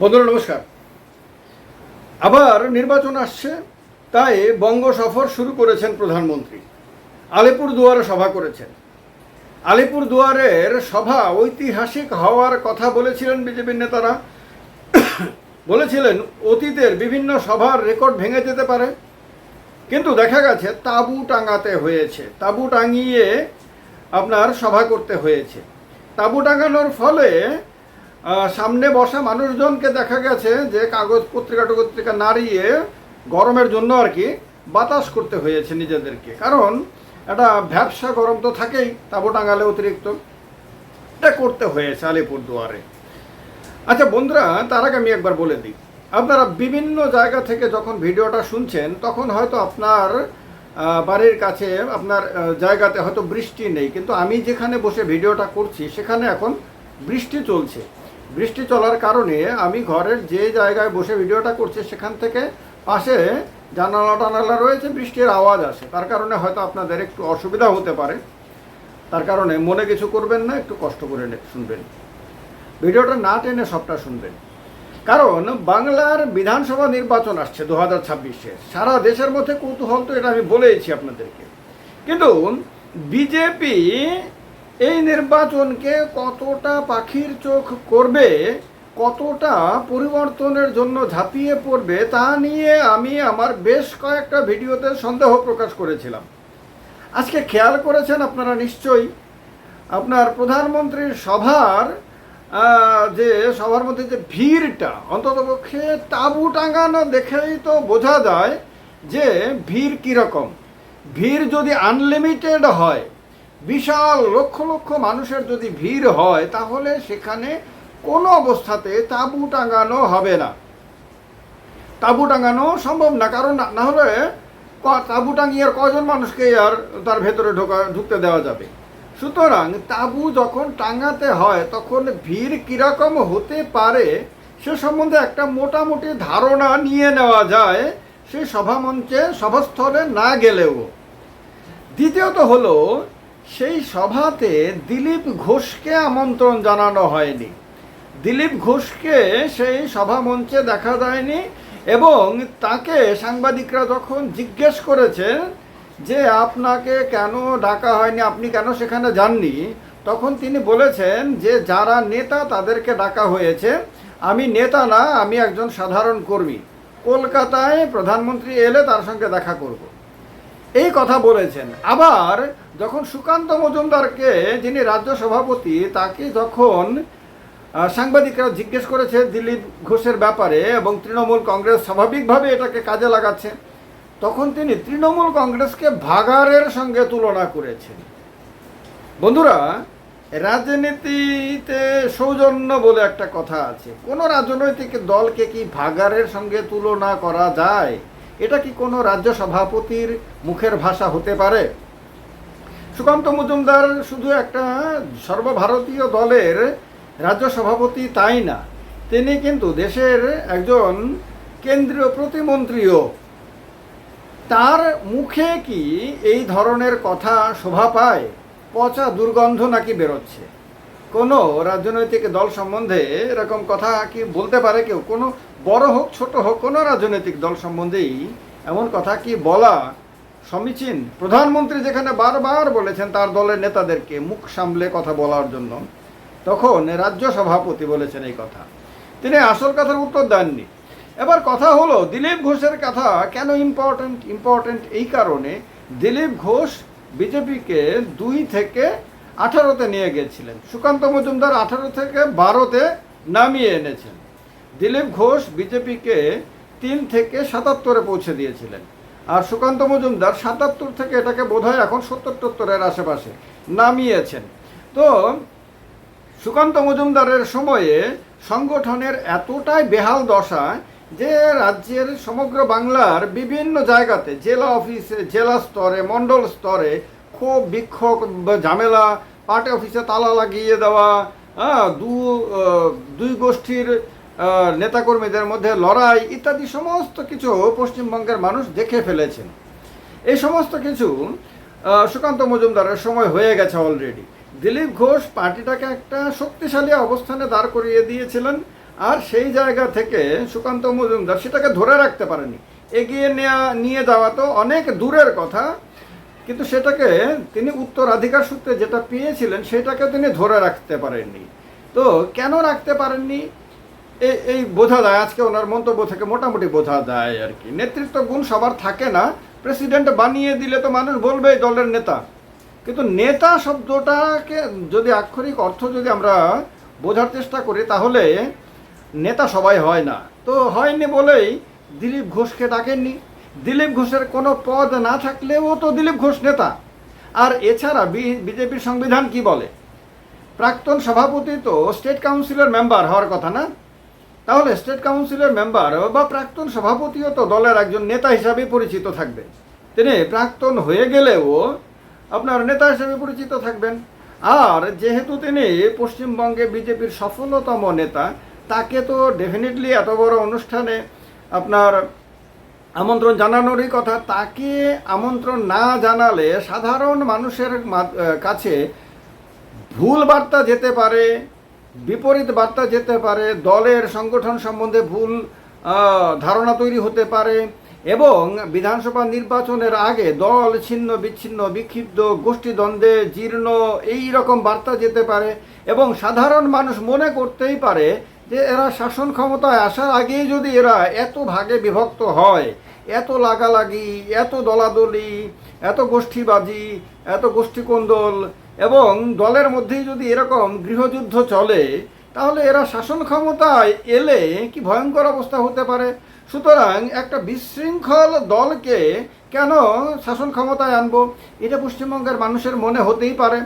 বন্ধুরা, নমস্কার। আবার নির্বাচন আসছে, তাই বঙ্গ সফর শুরু করেছেন প্রধানমন্ত্রী। আলিপুর দুয়ারে সভা করেছেন। আলিপুর দুয়ারের সভা ঐতিহাসিক হওয়ার কথা বলেছিলেন বিজেপির নেতারা। বলেছিলেন, অতীতের বিভিন্ন সভার রেকর্ড ভেঙে যেতে পারে। কিন্তু দেখা গেছে, তাঁবু টাঙাতে হয়েছে। তাঁবু টাঙিয়ে আপনার সভা করতে হয়েছে। তাঁবু টাঙানোর ফলে সামনে বসা মানুষজনকে দেখা গেছে যে কাগজ পত্রিকা টত্রিকা নাড়িয়ে গরমের জন্য আর কি বাতাস করতে হয়েছে নিজেদেরকে। কারণ একটা ব্যবসা গরম তো থাকেই, তাঁবু টাঙালে অতিরিক্ত। এটা করতে হয়েছে আলিপুর দুয়ারে আচ্ছা বন্ধুরা, তার আগে আমি একবার বলে দিই। আপনারা বিভিন্ন জায়গা থেকে যখন ভিডিওটা শুনছেন, তখন হয়তো আপনার বাড়ির কাছে, আপনার জায়গাতে হয়তো বৃষ্টি নেই। কিন্তু আমি যেখানে বসে ভিডিওটা করছি, সেখানে এখন বৃষ্টি চলছে। বৃষ্টি চলার কারণে আমি ঘরের যে জায়গায় বসে ভিডিওটা করছি সেখান থেকে পাশে জানালা টানালা রয়েছে, বৃষ্টির আওয়াজ আসে। তার কারণে হয়তো আপনাদের একটু অসুবিধা হতে পারে। তার কারণে মনে কিছু করবেন না, একটু কষ্ট করে শুনবেন। ভিডিওটা না টেনে সবটা শুনবেন। কারণ বাংলার বিধানসভা নির্বাচন আসছে দু হাজার ছাব্বিশে। সারা দেশের মধ্যে কৌতূহল তো এটা আমি বলেইছি আপনাদেরকে। কিন্তু বিজেপি এই নির্বাচনকে কতটা পাখির চোখ করবে, কতটা পরিবর্তনের জন্য ঝাঁপিয়ে পড়বে, তা নিয়ে আমি আমার বেশ কয়েকটা ভিডিওতে সন্দেহ প্রকাশ করেছিলাম। আজকে খেয়াল করেছেন আপনারা নিশ্চয়ই, আপনার প্রধানমন্ত্রীর সভার যে সভার মধ্যে যে ভিড়টা অন্ততপক্ষে তাঁবু টাঙানো দেখেই তো বোঝা যায় যে ভিড় কীরকম। ভিড় যদি আনলিমিটেড হয় বিশাল লক্ষ লক্ষ মানুষের যদি ভিড় হয়, তাহলে সেখানে কোনো অবস্থাতে তাঁবু টাঙানো হবে না। তাঁবু টাঙানো সম্ভব না, কারণ না- হলে তাঁবু টাঙিয়ে আর কজন মানুষকে আর তার ভেতরে ঢোকা, ঢুকতে দেওয়া যাবে? সুতরাং তাঁবু যখন টাঙাতে হয়, তখন ভিড় কীরকম হতে পারে সে সম্বন্ধে একটা মোটামুটি ধারণা নিয়ে নেওয়া যায় সেই সভামঞ্চে, সভাস্থলে না গেলেও। দ্বিতীয়ত হলো সেই সভাতে দিলীপ ঘোষকে আমন্ত্রণ জানানো হয়নি। দিলীপ ঘোষকে সেই সভা মঞ্চে দেখা যায়নি এবং তাকে সাংবাদিকরা যখন জিজ্ঞেস করেছেন যে আপনাকে কেন ডাকা হয়নি, আপনি কেন সেখানে যাননি, তখন তিনি বলেছেন যে যারা নেতা তাদেরকে ডাকা হয়েছে। আমি নেতা না, আমি একজন সাধারণ কর্মী। কলকাতায় প্রধানমন্ত্রী এলে তার সঙ্গে দেখা করব। এই কথা বলেছেন। আবার যখন সুকান্ত মজুমদারকে, যিনি রাজ্য সভাপতি, তাকে যখন সাংবাদিকরা জিজ্ঞেস করেছে দিলীপ ঘোষের ব্যাপারে এবং তৃণমূল কংগ্রেস স্বাভাবিকভাবে এটাকে কাজে লাগাচ্ছে, তখন তিনি তৃণমূল কংগ্রেসকে ভাগাড়ের সঙ্গে তুলনা করেছেন। বন্ধুরা, রাজনীতিতে সৌজন্য বলে একটা কথা আছে। কোনো রাজনৈতিক দলকে কি ভাগাড়ের সঙ্গে তুলনা করা যায়? এটা কি কোনো রাজ্য সভাপতির মুখের ভাষা হতে পারে? সুকান্ত মজুমদার শুধু একটা সর্বভারতীয় দলের রাজ্য সভাপতি তাই না, তিনি কিন্তু দেশের একজন কেন্দ্রীয় প্রতিমন্ত্রীও। তার মুখে কি এই ধরনের কথা শোভা পায়? পচা দুর্গন্ধ নাকি বেরোচ্ছে? কোনো রাজনৈতিক দল সম্বন্ধে এরকম কথা কি বলতে পারে কেউ? কোনো বড় হোক, ছোট হোক, কোনো রাজনৈতিক দল সম্বন্ধেই এমন কথা কি বলা সমীচীন? প্রধানমন্ত্রী যেখানে বারবার বলেছেন তার দলের নেতাদেরকে মুখ সামলে কথা বলার জন্য, তখন রাজ্য সভাপতি বলেছেন এই কথা। তিনি আসল কথার উত্তর দেননি। এবার কথা হলো, দিলীপ ঘোষের কথা কেন ইম্পর্ট্যান্ট ইম্পর্ট্যান্ট এই কারণে দিলীপ ঘোষ বিজেপিকে দুই থেকে আঠারোতে নিয়ে গেছিলেন। সুকান্ত মজুমদার আঠারো থেকে বারোতে নামিয়ে এনেছেন। দিলীপ ঘোষ বিজেপিকে তিন থেকে সাতাত্তরে পৌঁছে দিয়েছিলেন। আর সুকান্ত মজুমদার সাতাত্তর থেকে এটাকে বোধহয় এখন সত্তর টত্তরের আশেপাশে নামিয়েছেন। তো সুকান্ত মজুমদারের সময়ে সংগঠনের এতটাই বেহাল দশা যে রাজ্যের সমগ্র বাংলার বিভিন্ন জায়গাতে জেলা অফিসে জেলা স্তরে মণ্ডল স্তরে ক্ষোভ বিক্ষোভ ঝামেলা পার্টি অফিসে তালা লাগিয়ে দেওয়া হ্যাঁ, দু দুই গোষ্ঠীর নেতাকর্মীদের মধ্যে লড়াই ইত্যাদি সমস্ত কিছু পশ্চিমবঙ্গের মানুষ দেখে ফেলেছেন। এই সমস্ত কিছু সুকান্ত মজুমদারের সময় হয়ে গেছে অলরেডি দিলীপ ঘোষ পার্টিটাকে একটা শক্তিশালী অবস্থানে দাঁড় করিয়ে দিয়েছিলেন আর সেই জায়গা থেকে সুকান্ত মজুমদার সেটাকে ধরে রাখতে পারেনি। এগিয়ে নেওয়া নিয়ে যাওয়া তো অনেক দূরের কথা, কিন্তু সেটাকে তিনি উত্তরাধিকার সূত্রে যেটা পেয়েছিলেন সেটাকে তিনি ধরে রাখতে পারেননি। তো কেন রাখতে পারেননি? এই এই বোঝা যায়, আজকে ওনার মন্তব্য থেকে মোটামুটি বোঝা যায় আর কি। নেতৃত্ব গুণ সবার থাকে না, প্রেসিডেন্ট বানিয়ে দিলে তো মানুষ বলবে দলের নেতা। কিন্তু নেতা শব্দটাকে যদি আক্ষরিক অর্থ যদি আমরা বোঝার চেষ্টা করি, তাহলে নেতা সবাই হয় না। তো হয়নি বলেই দিলীপ ঘোষকে ডাকেননি। দিলীপ ঘোষের কোনো পদ না থাকলেও তো দিলীপ ঘোষ নেতা। আর এছাড়া বিজেপির সংবিধান কি বলে? প্রাক্তন সভাপতি তো স্টেট কাউন্সিলের মেম্বার হওয়ার কথা না? তাহলে স্টেট কাউন্সিলের মেম্বার বা প্রাক্তন সভাপতিও তো দলের একজন নেতা হিসাবে পরিচিত থাকবে তিনি প্রাক্তন হয়ে গেলেও আপনার নেতা হিসেবে পরিচিত থাকবেন। আর যেহেতু তিনি পশ্চিমবঙ্গে বিজেপির সফলতম নেতা, তাকে তো ডেফিনেটলি এত বড় অনুষ্ঠানে আপনার আমন্ত্রণ জানানোরই কথা। তাকে আমন্ত্রণ না জানালে সাধারণ মানুষের কাছে ভুল বার্তা যেতে পারে বিপরীত বার্তা যেতে পারে, দলের সংগঠন সম্বন্ধে ভুল ধারণা তৈরি হতে পারে এবং বিধানসভা নির্বাচনের আগে দল ছিন্ন, বিচ্ছিন্ন, বিক্ষিপ্ত, গোষ্ঠীদ্বন্দ্বে জীর্ণ এই রকম বার্তা যেতে পারে এবং সাধারণ মানুষ মনে করতেই পারে যে এরা শাসন ক্ষমতায় আসার আগেই যদি এরা এত ভাগে বিভক্ত হয়, এত লাগালাগি, এত দলাদলি, এত গোষ্ঠীবাজি, এত গোষ্ঠীকোন্দল এবং দলের মধ্যেই যদি এরকম গৃহযুদ্ধ চলে, তাহলে এরা শাসন ক্ষমতায় এলে কি ভয়ঙ্কর অবস্থা হতে পারে? সুতরাং একটা বিশৃঙ্খল দলকে কেন শাসন ক্ষমতায় আনব? এটা পশ্চিমবঙ্গের মানুষের মনে হতেই পারে।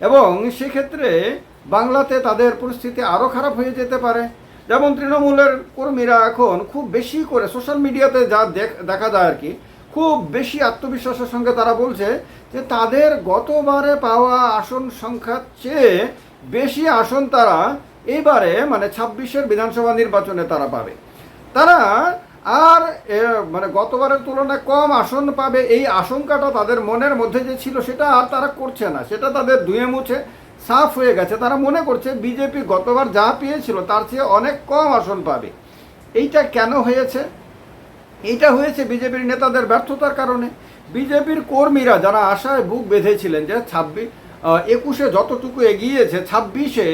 এবং সেক্ষেত্রে বাংলাতে তাদের পরিস্থিতি আরও খারাপ হয়ে যেতে পারে। যেমন তৃণমূলের কর্মীরা এখন খুব বেশি করে সোশ্যাল মিডিয়াতে যা দেখ- যায় আর কি। খুব বেশি আত্মবিশ্বাসের সঙ্গে তারা বলছে যে তাদের গতবারে পাওয়া আসন সংখ্যার চেয়ে বেশি আসন তারা এইবারে মানে ছাব্বিশের বিধানসভা নির্বাচনে তারা পাবে। তারা আর মানে গতবারের তুলনায় কম আসন পাবে এই আশঙ্কাটা তাদের মনের মধ্যে যে ছিল সেটা আর তারা করছে না। সেটা তাদের ধুয়ে মুছে সাফ হয়ে গেছে। তারা মনে করছে বিজেপি গতবার যা পেয়েছিল তার চেয়ে অনেক কম আসন পাবে। এইটা কেন হয়েছে? এইটা হয়েছে বিজেপির নেতাদের ব্যর্থতার কারণে। বিজেপির কর্মীরা যারা আশায় বুক বেঁধেছিলেন যে ছাব্বিশ একুশে যতটুকু এগিয়েছে, ছাব্বিশে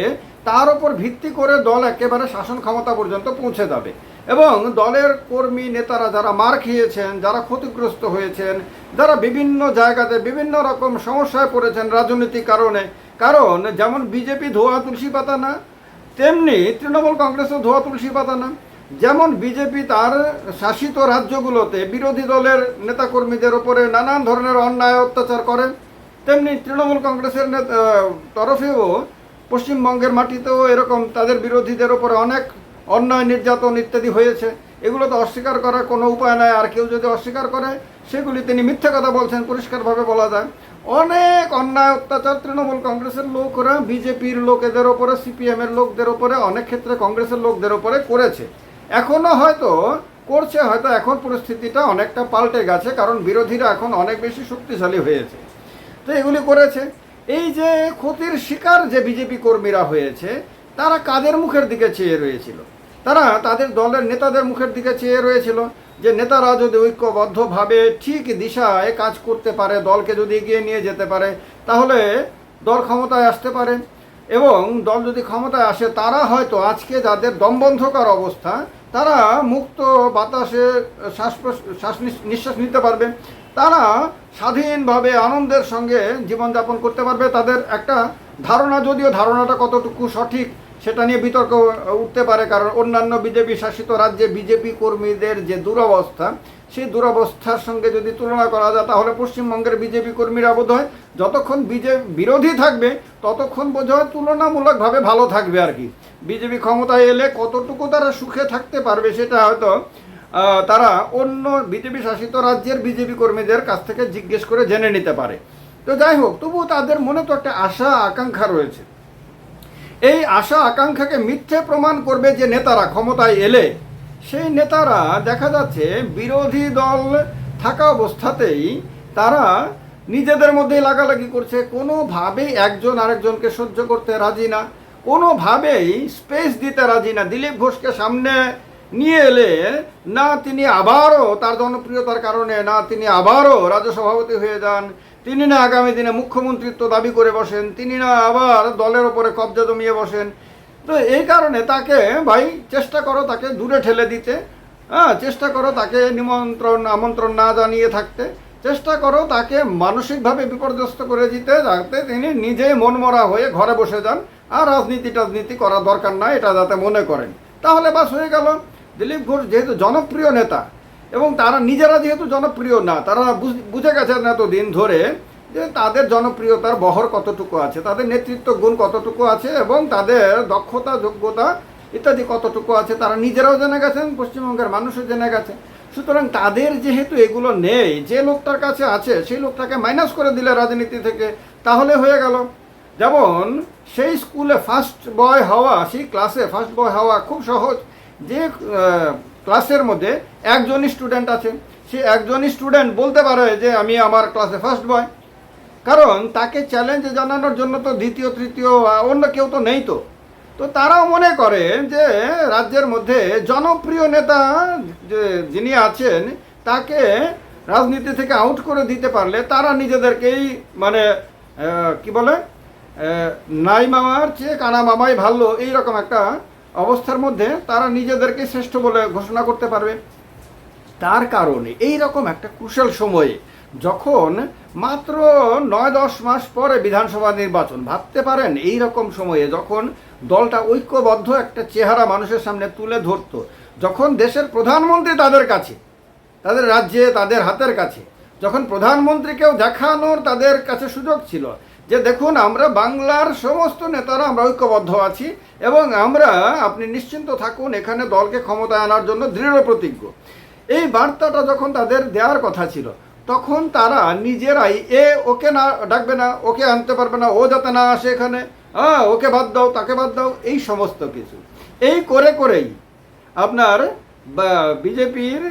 তার ওপর ভিত্তি করে দল একেবারে শাসন ক্ষমতা পর্যন্ত পৌঁছে যাবে। এবং দলের কর্মী নেতারা যারা মার খেয়েছেন, যারা ক্ষতিগ্রস্ত হয়েছেন, যারা বিভিন্ন জায়গাতে বিভিন্ন রকম সমস্যায় পড়েছেন রাজনৈতিক কারণে, কারণ যেমন বিজেপি ধোয়া তুলসী পাতা না, তেমনি তৃণমূল কংগ্রেসও ধোয়া তুলসী পাতা না। যেমন বিজেপি তার শাসিত রাজ্যগুলোতে বিরোধী দলের নেতাকর্মীদের ওপরে নানান ধরনের অন্যায় অত্যাচার করে তেমনি তৃণমূল কংগ্রেসের তরফেও পশ্চিমবঙ্গের মাটিতেও এরকম তাদের বিরোধীদের ওপরে অনেক অন্যায়, নির্যাতন ইত্যাদি হয়েছে। এগুলো তো অস্বীকার করার কোনো উপায় নাই। আর কেউ যদি অস্বীকার করে, সেগুলি তিনি মিথ্যা কথা বলছেন, পরিষ্কারভাবে বলা যায়। অনেক অন্যায় অত্যাচার তৃণমূল কংগ্রেসের লোকরা, বিজেপির লোকেদের ওপরে সিপিএমের লোকদের ওপরে অনেক ক্ষেত্রে কংগ্রেসের লোকদের ওপরে করেছে। এখনও হয়তো করছে, হয়তো এখন পরিস্থিতিটা অনেকটা পাল্টে গেছে, কারণ বিরোধীরা এখন অনেক বেশি শক্তিশালী হয়েছে। তো এগুলি করেছে। এই যে ক্ষতির শিকার যে বিজেপি কর্মীরা হয়েছে, তারা কাদের মুখের দিকে চেয়ে রয়েছিল? তারা তাদের দলের নেতাদের মুখের দিকে চেয়ে রয়েছিল যে নেতারা যদি ঐক্যবদ্ধভাবে ঠিক দিশায় কাজ করতে পারে, দলকে যদি এগিয়ে নিয়ে যেতে পারে, তাহলে দল ক্ষমতায় আসতে পারে। এবং দল যদি ক্ষমতায় আসে, তারা হয়তো আজকে যাদের দমবন্ধকার অবস্থা, তারা মুক্ত বাতাসে শ্বাস শ্বাস নিঃশ্বাস নিতে পারবে। তারা স্বাধীনভাবে আনন্দের সঙ্গে জীবনযাপন করতে পারবে। তাদের একটা ধারণা, যদিও ধারণাটা কতটুকু সঠিক সেটা নিয়ে বিতর্ক উঠতে পারে, কারণ অন্যান্য বিজেপি শাসিত রাজ্যে বিজেপি কর্মীদের যে দুরবস্থা, সেই দুরবস্থার সঙ্গে যদি তুলনা করা যায়, তাহলে পশ্চিমবঙ্গের বিজেপি কর্মীরা বোধ হয় যতক্ষণ বিজেপি বিরোধী থাকবে, ততক্ষণ বোধ হয় তুলনামূলকভাবে ভালো থাকবে আর কি। বিজেপি ক্ষমতায় এলে কতটুকু তারা সুখে থাকতে পারবে, সেটা হয়তো তারা অন্য বিজেপি শাসিত রাজ্যের বিজেপি কর্মীদের কাছ থেকে জিজ্ঞেস করে জেনে নিতে পারে। তো যাই হোক, তবুও তাদের মনে তো একটা আশা, আকাঙ্ক্ষা রয়েছে। এই আশা আকাঙ্ক্ষাকে মিথ্যে প্রমাণ করবে যে নেতারা ক্ষমতায় এলে। সেই নেতারা দেখা যাচ্ছে বিরোধী দল থাকা অবস্থাতেই তারা নিজেদের মধ্যেই লাগালাগি করছে। কোনোভাবেই একজন আরেকজনকে সহ্য করতে রাজি না। কোনোভাবেই স্পেস দিতে রাজি না। দিলীপ ঘোষকে সামনে নিয়ে এলে না তিনি আবারও তার জনপ্রিয়তার কারণে, না তিনি আবারও রাজ্য সভাপতি হয়ে যান। তিনি না আগামী দিনে মুখ্যমন্ত্রিত্ব দাবি করে বসেন, তিনি না আবার দলের ওপরে কবজা জমিয়ে বসেন। তো এই কারণে তাকে, ভাই, চেষ্টা করো তাকে দূরে ঠেলে দিতে। হ্যাঁ চেষ্টা করো তাকে নিমন্ত্রণ, আমন্ত্রণ না জানিয়ে থাকতে। চেষ্টা করো তাকে মানসিকভাবে বিপর্যস্ত করে দিতে, যাতে তিনি নিজেই মনমরা হয়ে ঘরে বসে যান। আর রাজনীতি টাজনীতি করার দরকার নাই, এটা যাতে মনে করেন। তাহলে বাস হয়ে গেল। দিলীপ ঘোষ যেহেতু জনপ্রিয় নেতা এবং তারা নিজেরা যেহেতু জনপ্রিয় না, তারা বুঝ- গেছেন এত দিন ধরে যে তাদের জনপ্রিয়তার বহর কতটুকু আছে, তাদের নেতৃত্ব গুণ কতটুকু আছে এবং তাদের দক্ষতা, যোগ্যতা ইত্যাদি কতটুকু আছে, তারা নিজেরাও জেনে গেছেন, পশ্চিমবঙ্গের মানুষও জেনে গেছে। সুতরাং তাদের যেহেতু এগুলো নেই, যে লোকটার কাছে আছে, সেই লোকটাকে মাইনাস করে দিলে রাজনীতি থেকে, তাহলে হয়ে গেল। যেমন সেই স্কুলে ফার্স্ট বয় হওয়া, সেই ক্লাসে ফার্স্ট বয় হওয়া খুব সহজ। যে ক্লাসের মধ্যে একজনই স্টুডেন্ট আছে সে একজনই স্টুডেন্ট বলতে পারে যে, আমি আমার ক্লাসে ফার্স্ট বয় কারণ তাকে চ্যালেঞ্জ জানানোর জন্য তো দ্বিতীয়, তৃতীয় অন্য কেউ তো নেই তো। তো তারাও মনে করে যে, রাজ্যের মধ্যে জনপ্রিয় নেতা যে, যিনি আছেন, তাকে রাজনীতি থেকে আউট করে দিতে পারলে তারা নিজেদেরকেই মানে কি বলে নাই মামার চেয়ে কানা মামাই ভালো, এইরকম একটা অবস্থার মধ্যে তারা নিজেদেরকে শ্রেষ্ঠ বলে ঘোষণা করতে পারবে। তার কারণে এই রকম একটা কুশল সময়ে যখন মাত্র নয় দশ মাস পরে বিধানসভা নির্বাচন, ভাবতে পারেন এই রকম সময়ে যখন দলটা ঐক্যবদ্ধ একটা চেহারা মানুষের সামনে তুলে ধরতো, যখন দেশের প্রধানমন্ত্রী তাদের কাছে, তাদের রাজ্যে, তাদের হাতের কাছে, যখন প্রধানমন্ত্রীকেও দেখানোর তাদের কাছে সুযোগ ছিল যে দেখুন, আমরা বাংলার সমস্ত নেতারা, আমরা ঐক্যবদ্ধ আছি এবং আমরা, আপনি নিশ্চিন্ত থাকুন, এখানে দলকে ক্ষমতায় আনার জন্য দৃঢ় প্রতিজ্ঞ। এই বার্তাটা যখন তাদের দেওয়ার কথা ছিল, তখন তারা নিজেরাই, এ, ওকে না, ডাকবে না, ওকে আনতে পারবে না, ও যাতে না আসে এখানে হ্যাঁ ওকে বাদ দাও, তাকে বাদ দাও, এই সমস্ত কিছু। এই করে করেই আপনার বিজেপির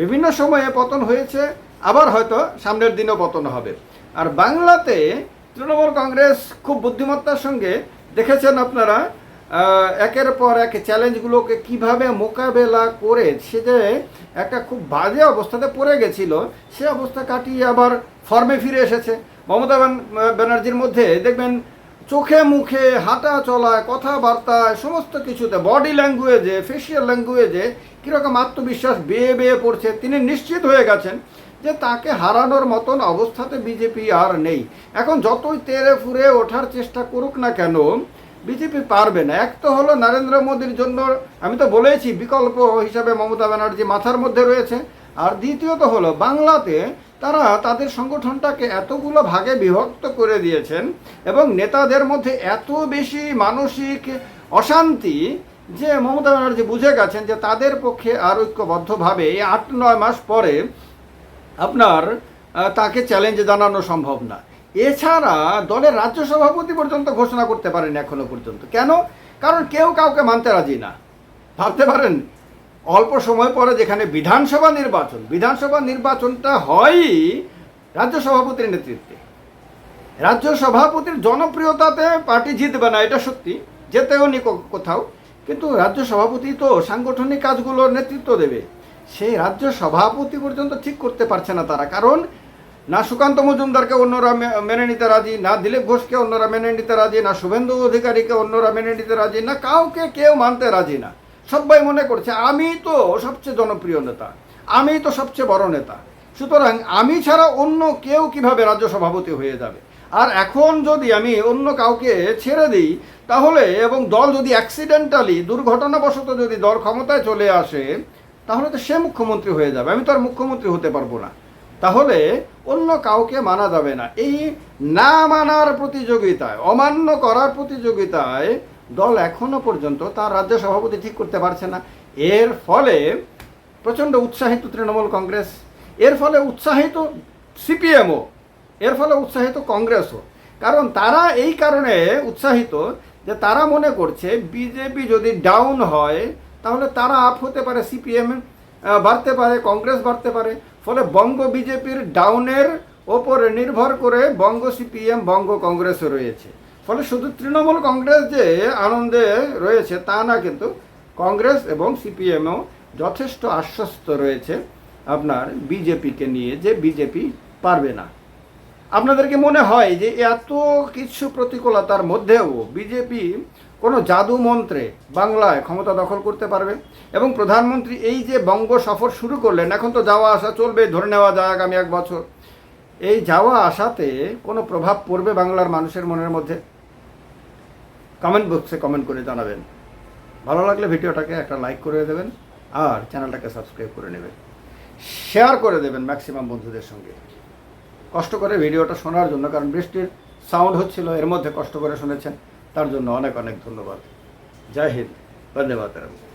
বিভিন্ন সময়ে পতন হয়েছে, আবার হয়তো সামনের দিনও পতন হবে। আর বাংলাতে তৃণমূল কংগ্রেস খুব বুদ্ধিমত্তার সঙ্গে দেখেছেন আপনারা একের পর এক চ্যালেঞ্জগুলোকে কীভাবে মোকাবেলা করে সে যে একটা খুব বাজে অবস্থাতে পড়ে গেছিল, সে অবস্থা কাটিয়ে আবার ফর্মে ফিরে এসেছে। মমতা ব্যান- ব্যানার্জির মধ্যে দেখবেন চোখে মুখে, হাঁটা চলায়, কথাবার্তায়, সমস্ত কিছুতে বডি ল্যাঙ্গুয়েজে ফেসিয়াল ল্যাঙ্গুয়েজে কীরকম আত্মবিশ্বাস বেয়ে বেয়ে পড়ছে, তিনি নিশ্চিত হয়ে গেছেন। যে তাকে হারানোর মতন অবস্থাতে বিজেপি আর নেই। এখন যতই তেরে ফুরে ওঠার চেষ্টা করুক না কেন, বিজেপি পারবে না। এক তো হলো নরেন্দ্র মোদীর জন্য, আমি তো বলেছি বিকল্প হিসাবে মমতা ব্যানার্জি মাথার মধ্যে রয়েছে। আর দ্বিতীয়ত হলো, বাংলাতে তারা তাদের সংগঠনটাকে এতগুলো ভাগে বিভক্ত করে দিয়েছেন এবং নেতাদের মধ্যে এত বেশি মানসিক অশান্তি যে মমতা ব্যানার্জি বুঝে গেছেন যে তাদের পক্ষে আর ঐক্যবদ্ধভাবে এই আট নয় মাস পরে আপনার তাকে চ্যালেঞ্জ জানানো সম্ভব না। এছাড়া দলের রাজ্য সভাপতি পর্যন্ত ঘোষণা করতে পারেন এখনও পর্যন্ত। কেন? কারণ কেউ কাউকে মানতে রাজি না। ভাবতে পারেন, অল্প সময় পরে যেখানে বিধানসভা নির্বাচন, বিধানসভা নির্বাচনটা হয়ই রাজ্য সভাপতির নেতৃত্বে। রাজ্য সভাপতির জনপ্রিয়তাতে পার্টি জিতবে না, এটা সত্যি। যেতেও নি কোথাও। কিন্তু রাজ্য সভাপতি তো সাংগঠনিক কাজগুলোর নেতৃত্ব দেবে। সেই রাজ্য সভাপতি পর্যন্ত ঠিক করতে পারছে না তারা। কারণ, না সুকান্ত মজুমদারকে অন্যরা মেনে নিতে রাজি, না দিলীপ ঘোষকে অন্যরা মেনে নিতে রাজি, না শুভেন্দু অধিকারীকে অন্যরা মেনে নিতে রাজি, না কাউকে কেউ মানতে রাজি না। সবাই মনে করছে, আমি তো সবচেয়ে জনপ্রিয় নেতা, আমি তো সবচেয়ে বড় নেতা। সুতরাং আমি ছাড়া অন্য কেউ কীভাবে রাজ্য সভাপতি হয়ে যাবে? আর এখন যদি আমি অন্য কাউকে ছেড়ে দিই, তাহলে এবং দল যদি অ্যাক্সিডেন্টালি দুর্ঘটনাবশত যদি দল ক্ষমতায় চলে আসে তাহলে তো সে মুখ্যমন্ত্রী হয়ে যাবে, আমি তো আর মুখ্যমন্ত্রী হতে পারব না। তাহলে অন্য কাউকে মানা যাবে না। এই না মানার প্রতিযোগিতায়, অমান্য করার প্রতিযোগিতায় দল এখনও পর্যন্ত তার রাজ্য সভাপতি ঠিক করতে পারছে না। এর ফলে প্রচণ্ড উৎসাহিত তৃণমূল কংগ্রেস, এর ফলে উৎসাহিত সিপিএমও, এর ফলে উৎসাহিত কংগ্রেসও। কারণ তারা এই কারণে উৎসাহিত যে তারা মনে করছে, বিজেপি যদি ডাউন হয় তাহলে তারা আপ হতে পারে সিপিএম বাড়তে পারে, কংগ্রেস বাড়তে পারে। ফলে বঙ্গ বিজেপির ডাউনের ওপরে নির্ভর করে বঙ্গ সিপিএম বঙ্গ কংগ্রেসও রয়েছে। ফলে শুধু তৃণমূল কংগ্রেস যে আনন্দে রয়েছে, তা না, কিন্তু কংগ্রেস এবং সিপিএমও যথেষ্ট আশ্বস্ত রয়েছে আপনার বিজেপিকে নিয়ে, যে বিজেপি পারবে না। আপনাদেরকে মনে হয় যে এত কিছু প্রতিকূলতার মধ্যেও বিজেপি কোনো জাদু মন্ত্রে বাংলায় ক্ষমতা দখল করতে পারবে? এবং প্রধানমন্ত্রী এই যে বঙ্গ সফর শুরু করলেন, এখন তো যাওয়া আসা চলবে, ধরে নেওয়া যায় আগামী এক বছর। এই যাওয়া আসাতে কোনো প্রভাব পড়বে বাংলার মানুষের মনের মধ্যে? কমেন্ট বক্সে কমেন্ট করে জানাবেন। ভালো লাগলে ভিডিওটাকে একটা লাইক করে দেবেন আর চ্যানেলটাকে সাবস্ক্রাইব করে নেবেন। শেয়ার করে দেবেন ম্যাক্সিমাম বন্ধুদের সঙ্গে। কষ্ট করে ভিডিওটা শোনার জন্য, কারণ বৃষ্টির সাউন্ড হচ্ছিল, এর মধ্যে কষ্ট করে শুনেছেন। তার জন্য অনেক অনেক ধন্যবাদ। জয় হিন্দ। বন্দে মাতরম।